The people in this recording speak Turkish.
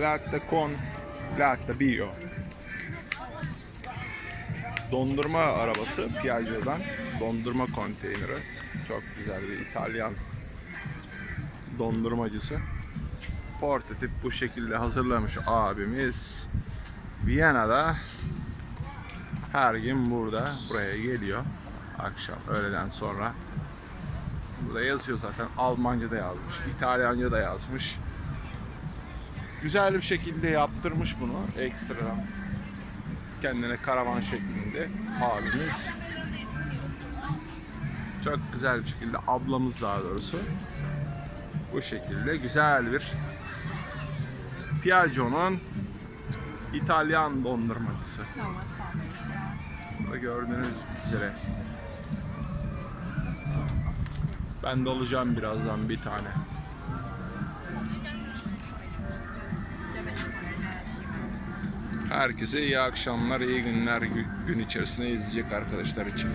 latte con latte bio. Dondurma arabası Piaggio'dan. Dondurma konteyneri. Çok güzel bir İtalyan dondurmacısı. Portatif bu şekilde hazırlamış abimiz. Viyana'da her gün burada buraya geliyor. Akşam öğleden sonra. Burada yazıyor zaten. Almanca da yazmış. İtalyanca da yazmış. Güzel bir şekilde yaptırmış bunu ekstra. Kendine karavan şeklinde abimiz. Çok güzel bir şekilde ablamız daha doğrusu. Bu şekilde güzel bir Piaggio'nun İtalyan dondurmacısı. Burada gördüğünüz üzere. Ben de alacağım birazdan bir tane. Herkese iyi akşamlar, iyi günler gü- gün içerisinde izleyecek arkadaşlar için.